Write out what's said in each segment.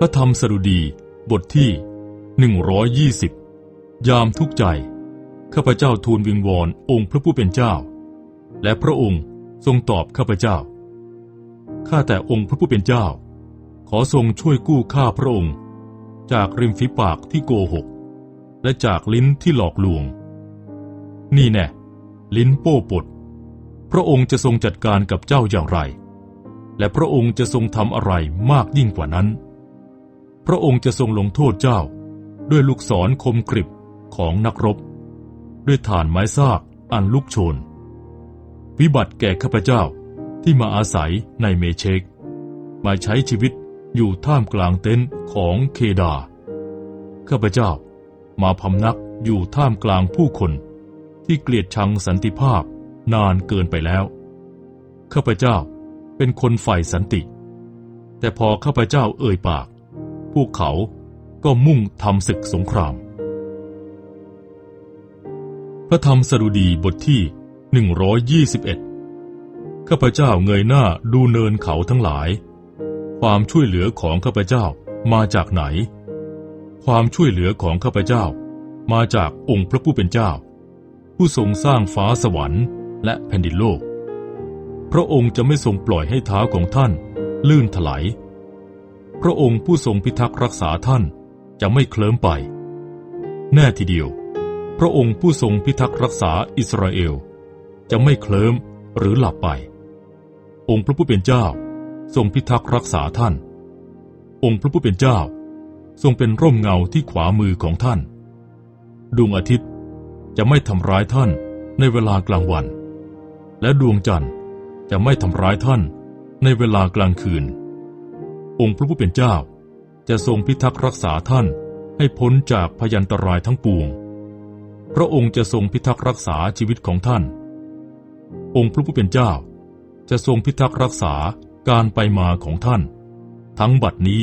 พระธรรมสดุดีบทที่ 120 ยามทุกใจ ข้าพเจ้าทูลวิงวอนองค์พระผู้เป็นเจ้า และพระองค์ทรงตอบข้าพเจ้า ข้าแต่องค์พระผู้เป็นเจ้า ขอทรงช่วยกู้ข้าพระองค์ จากริมฝีปากที่โกหก และจากลิ้นที่หลอกลวง นี่แน่ลิ้นโป้ปด พระองค์จะทรงจัดการกับเจ้าอย่างไร และพระองค์จะทรงทำอะไรมากยิ่งกว่านั้น พระองค์จะทรงลงโทษเจ้า ด้วยลูกศรคมกริบของนักรบ ด้วยฐานไม้ซากอันลุกโชน วิบัติแก่ข้าพเจ้าที่มาอาศัยในเมเชก มาใช้ชีวิตอยู่ท่ามกลางเต็นท์ของเคดา ข้าพเจ้ามาพำนักอยู่ท่ามกลางผู้คน ที่เกลียดชังสันติภาพนานเกินไปแล้ว ข้าพเจ้าเป็นคนฝ่ายสันติ แต่พอข้าพเจ้าเอ่ยปาก พวกเขาก็มุ่งทำศึกสงคราม พระธรรมสดุดีบทที่ 121 ข้าพเจ้าเงยหน้าดูเนินเขาทั้งหลาย ความช่วยเหลือของข้าพเจ้ามาจากไหน ความช่วยเหลือของข้าพเจ้า มาจากองค์พระผู้เป็นเจ้า ผู้ทรงสร้างฟ้าสวรรค์และแผ่นดินโลก พระองค์จะไม่ทรงปล่อยให้เท้าของท่าน ลื่นถลาย พระองค์ผู้ทรงพิทักษ์รักษาท่านจะไม่เคลิ้มไป แน่ทีเดียว พระองค์ผู้ทรงพิทักษ์รักษาอิสราเอล จะไม่เคลิ้มหรือหลับไป องค์พระผู้เป็นเจ้า ทรงพิทักษ์รักษาท่าน องค์พระผู้เป็นเจ้า ทรงเป็นร่มเงาที่ขวามือของท่าน ดวงอาทิตย์จะไม่ทำร้ายท่านในเวลากลางวัน และดวงจันทร์จะไม่ทำร้ายท่านในเวลากลางคืน องค์พระผู้เป็นเจ้า จะทรงพิทักษ์รักษาท่านให้พ้นจากพยันตรายทั้งปวง พระองค์จะทรงพิทักษ์รักษาชีวิตของท่าน องค์พระผู้เป็นเจ้า จะทรงพิทักษ์รักษาการไปมาของท่าน ทั้งบัดนี้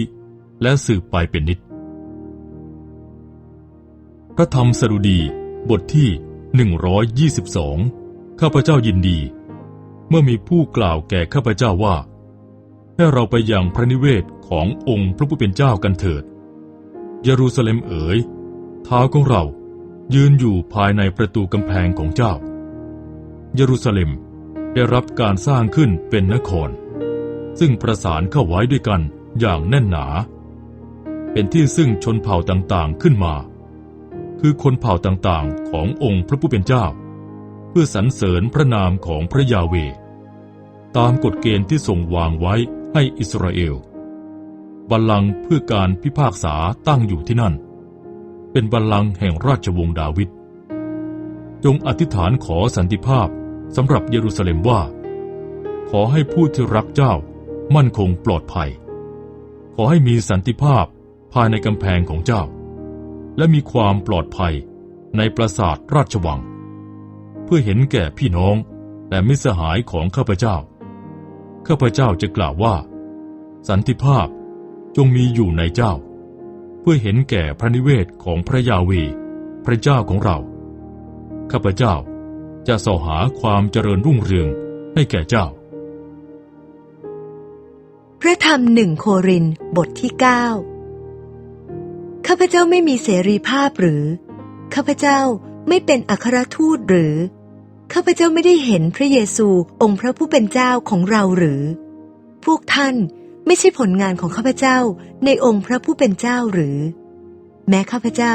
และสืบไปเป็นนิจพระธรรมสดุดีบทที่ 122 ข้าพเจ้ายินดี เมื่อมีผู้กล่าวแก่ข้าพเจ้าว่า ให้เราไปยังพระนิเวศขององค์พระผู้เป็นเจ้ากันเถิด เยรูซาเล็มเอ๋ยเท้าของเรายืนอยู่ภายในประตูกำแพงของเจ้า เยรูซาเล็มได้รับการสร้างขึ้นเป็นนคร ซึ่งประสานเข้าไว้ด้วยกันอย่างแน่นหนา เป็นที่ซึ่งชนเผ่าต่างๆขึ้นมา คือคนเผ่าต่างๆขององค์พระผู้เป็นเจ้า เพื่อสรรเสริญพระนามของพระยาเว ตามกฎเกณฑ์ที่ทรงวางไว้ ให้อิสราเอล บัลลังก์เพื่อการพิพากษาตั้งอยู่ที่นั่น เป็นบัลลังก์แห่งราชวงศ์ดาวิด จงอธิษฐานขอสันติภาพสำหรับเยรูซาเล็มว่า ขอให้ผู้ที่รักเจ้ามั่นคงปลอดภัย ขอให้มีสันติภาพภายในกำแพงของเจ้า และมีความปลอดภัยในปราสาทราชวัง เพื่อเห็นแก่พี่น้องและมิสหายของข้าพเจ้า ข้าพเจ้าจะกล่าวว่า สันติภาพจงมีอยู่ในเจ้า เพื่อเห็นแก่พระนิเวศของพระยาเวพระเจ้าของเรา ข้าพเจ้าจะสอหาความเจริญรุ่งเรืองให้แก่เจ้า พระธรรมหนึ่งโครินบทที่ 9 ข้าพเจ้าไม่มีเสรีภาพหรือ ข้าพเจ้าไม่เป็นอัครทูตหรือ ข้าพเจ้าไม่ได้เห็นพระเยซูองค์พระผู้เป็นเจ้าของเราหรือ พวกท่านไม่ใช่ผลงานของข้าพเจ้าในองค์พระผู้เป็นเจ้าหรือ แม้ข้าพเจ้า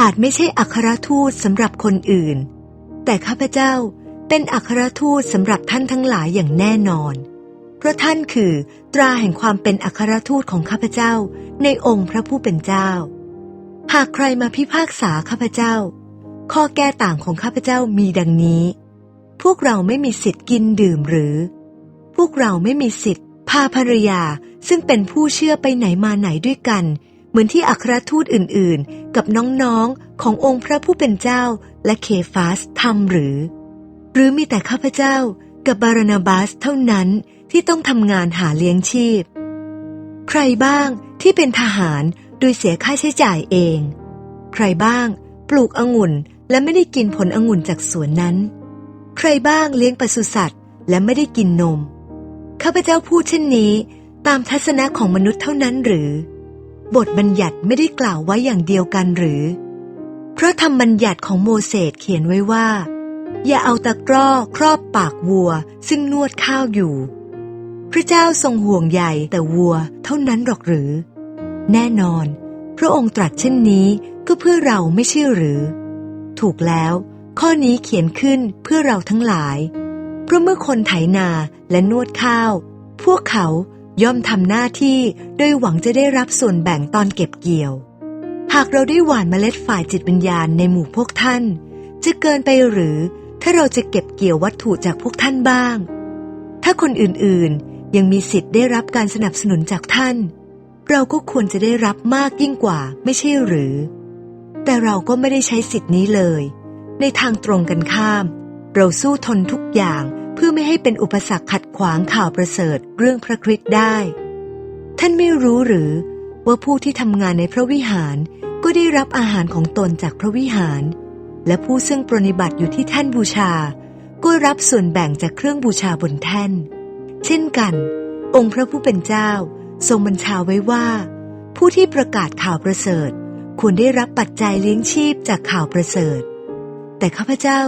อาจไม่ใช่อัครทูตสำหรับคนอื่น แต่ข้าพเจ้าเป็นอัครทูตสำหรับท่านทั้งหลายอย่างแน่นอน เพราะท่านคือตราแห่งความเป็นอัครทูตของข้าพเจ้าในองค์พระผู้เป็นเจ้า หากใครมาพิพากษาข้าพเจ้า ข้อแก้ต่างของข้าพเจ้ามีดังนี้ วกเราไม่มีสิทธิ์กินดื่มหรือ พวกเราไม่มีสิทธิ์พาภรรยาซึ่งเป็นผู้เชื่อไปไหนมาไหนด้วยกัน เหมือนที่อัครทูตอื่นๆ กับน้องๆขององค์พระผู้เป็นเจ้าและเคฟาสทำหรือ หรือมีแต่ข้าพเจ้ากับบารนาบาสเท่านั้นที่ต้องทำงานหาเลี้ยงชีพ ใครบ้างที่เป็นทหารโดยเสียค่าใช้จ่ายเอง ใครบ้างปลูกองุ่นและไม่ได้กินผลองุ่นจากสวนนั้น ใครบ้างเลี้ยงปศุสัตว์และไม่ได้กินนม ข้าพเจ้าพูดเช่นนี้ ตามทัศนะของมนุษย์เท่านั้นหรือ บทบัญญัติไม่ได้กล่าวไว้อย่างเดียวกันหรือ เพราะธรรมบัญญัติของโมเสสเขียนไว้ว่า อย่าเอาตะกร้อครอบปากวัว ซึ่งนวดข้าวอยู่ พระเจ้าทรงห่วงใยแต่วัวเท่านั้นหรอกหรือ แน่นอน พระองค์ตรัสเช่นนี้ก็เพื่อเราไม่ใช่หรือ ถูกแล้ว ข้อนี้เขียนขึ้นเพื่อเราทั้งหลาย เพราะเมื่อคนไถนาและนวดข้าว พวกเขาย่อมทำหน้าที่โดยหวังจะได้รับส่วนแบ่งตอนเก็บเกี่ยว หากเราได้หว่านเมล็ดฝ่ายจิตวิญญาณในหมู่พวกท่าน จะเกินไปหรือถ้าเราจะเก็บเกี่ยววัตถุจากพวกท่านบ้าง ถ้าคนอื่นๆ ยังมีสิทธิ์ได้รับการสนับสนุนจากท่าน เราก็ควรจะได้รับมากยิ่งกว่าไม่ใช่หรือ แต่เราก็ไม่ได้ใช้สิทธินี้เลย ในทางตรงกันข้าม เราสู้ทนทุกอย่างเพื่อไม่ให้เป็นอุปสรรคขัดขวางข่าวประเสริฐเรื่องพระคริสต์ได้ ท่านไม่รู้หรือว่าผู้ที่ทำงานในพระวิหารก็ได้รับอาหารของตนจากพระวิหาร และผู้ซึ่งปรนิบัติอยู่ที่แท่นบูชา ก็รับส่วนแบ่งจากเครื่องบูชาบนแท่น เช่นกัน องค์พระผู้เป็นเจ้าทรงบัญชาไว้ว่า ผู้ที่ประกาศข่าวประเสริฐควรได้รับปัจจัยเลี้ยงชีพจากข่าวประเสริฐ แต่ข้าพเจ้า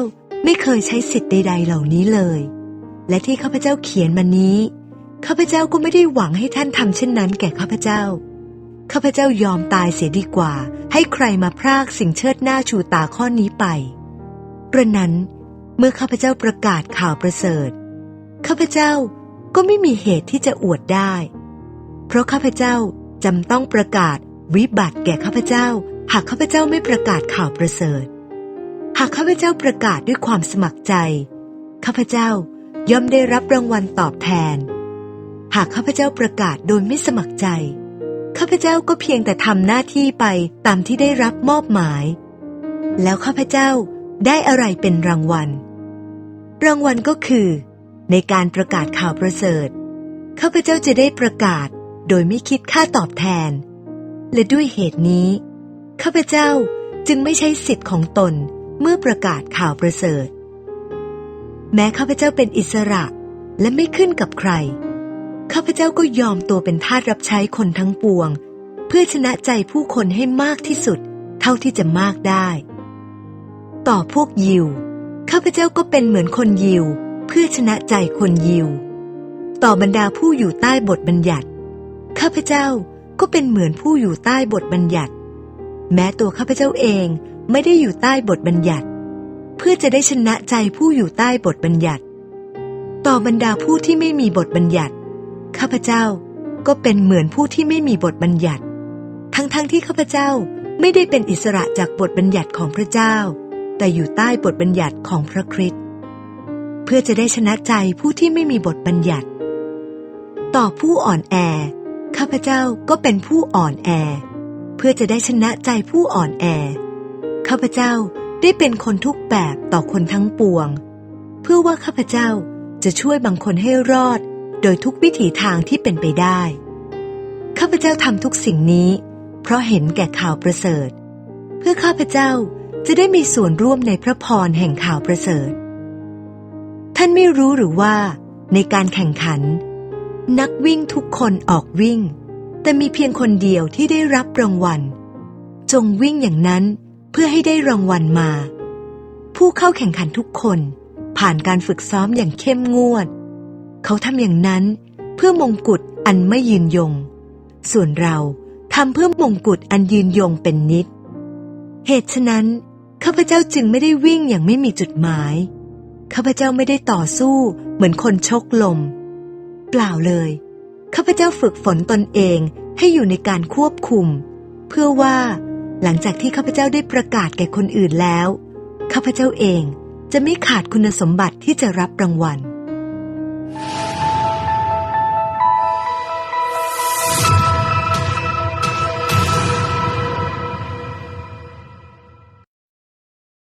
ไม่เคยใช้สิทธิ์ใด ๆ เหล่านี้เลย และที่ข้าพเจ้าเขียนมานี้ ข้าพเจ้าก็ไม่ได้หวังให้ท่านทำเช่นนั้นแก่ข้าพเจ้า ข้าพเจ้ายอมตายเสียดีกว่า ให้ใครมาพรากสิ่งเชิดหน้าชูตาข้อนี้ไปกระนั้นเมื่อข้าพเจ้าประกาศข่าวประเสริฐ ข้าพเจ้าก็ไม่มีเหตุที่จะอวดได้ เพราะข้าพเจ้าจำต้องประกาศวิบัติแก่ข้าพเจ้า หากข้าพเจ้าไม่ประกาศข่าวประเสริฐ หากข้าพเจ้าประกาศด้วยความสมัครใจ ข้าพเจ้าย่อมได้รับรางวัลตอบแทน หากข้าพเจ้าประกาศโดยไม่สมัครใจ ข้าพเจ้าก็เพียงแต่ทำหน้าที่ไปตามที่ได้รับมอบหมาย แล้วข้าพเจ้าได้อะไรเป็นรางวัล รางวัลก็คือ ในการประกาศข่าวประเสริฐ ข้าพเจ้าจะได้ประกาศโดยไม่คิดค่าตอบแทน และด้วยเหตุนี้ ข้าพเจ้าจึงไม่ใช้สิทธิ์ของตน เมื่อประกาศข่าวประเสริฐ แม้ข้าพเจ้าเป็นอิสระและไม่ขึ้นกับใคร ข้าพเจ้าก็ยอมตัวเป็นทาสรับใช้คนทั้งปวง เพื่อชนะใจผู้คนให้มากที่สุด เท่าที่จะมากได้ ต่อพวกยิว ข้าพเจ้าก็เป็นเหมือนคนยิว เพื่อชนะใจคนยิว ต่อบรรดาผู้อยู่ใต้บทบัญญัติ ข้าพเจ้าก็เป็นเหมือนผู้อยู่ใต้บทบัญญัติ แม้ตัวข้าพเจ้าเอง ไม่ได้อยู่ใต้บทบัญญัติ เพื่อจะได้ชนะใจผู้อยู่ใต้บทบัญญัติ ต่อบรรดาผู้ที่ไม่มีบทบัญญัติ ข้าพเจ้าก็เป็นเหมือนผู้ที่ไม่มีบทบัญญัติ ทั้งๆทที่ข้าพเจ้าไม่ได้เป็นอิสระจากบทบัญญัติของพระเจ้า แต่อยู่ใต้บทบัญญัติของพระคริสต์เพื่อจะได้ชนะใจผู้ที่ไม่มีบทบัญญัติ ต่อผู้อ่อนแอ ข้าพเจ้าก็เป็นผู้อ่อนแอ เพื่อจะได้ชนะใจผู้อ่อนแอ ข้าพเจ้าได้เป็นคนทุกแบบต่อคนทั้งปวง เพื่อว่าข้าพเจ้าจะช่วยบางคนให้รอด โดยทุกวิถีทางที่เป็นไปได้ ข้าพเจ้าทำทุกสิ่งนี้ เพราะเห็นแก่ข่าวประเสริฐ เพื่อข้าพเจ้าจะได้มีส่วนร่วมในพระพรแห่งข่าวประเสริฐ ท่านไม่รู้หรือว่าในการแข่งขัน นักวิ่งทุกคนออกวิ่ง แต่มีเพียงคนเดียวที่ได้รับรางวัล จงวิ่งอย่างนั้น เพื่อให้ได้รางวัลมา ผู้เข้าแข่งขันทุกคนผ่านการฝึกซ้อมอย่างเข้มงวด เขาทำอย่างนั้นเพื่อมงกุฎอันไม่ยืนยง ส่วนเราทำเพื่อมงกุฎอันยืนยงเป็นนิด เหตุฉะนั้นข้าพเจ้าจึงไม่ได้วิ่งอย่างไม่มีจุดหมาย ข้าพเจ้าไม่ได้ต่อสู้เหมือนคนชกลม เปล่าเลย ข้าพเจ้าฝึกฝนตนเองให้อยู่ในการควบคุม เพื่อว่า หลังจากที่ข้าพเจ้าได้ประกาศแก่คนอื่นแล้ว ข้าพเจ้าเองจะไม่ขาดคุณสมบัติที่จะรับรางวัล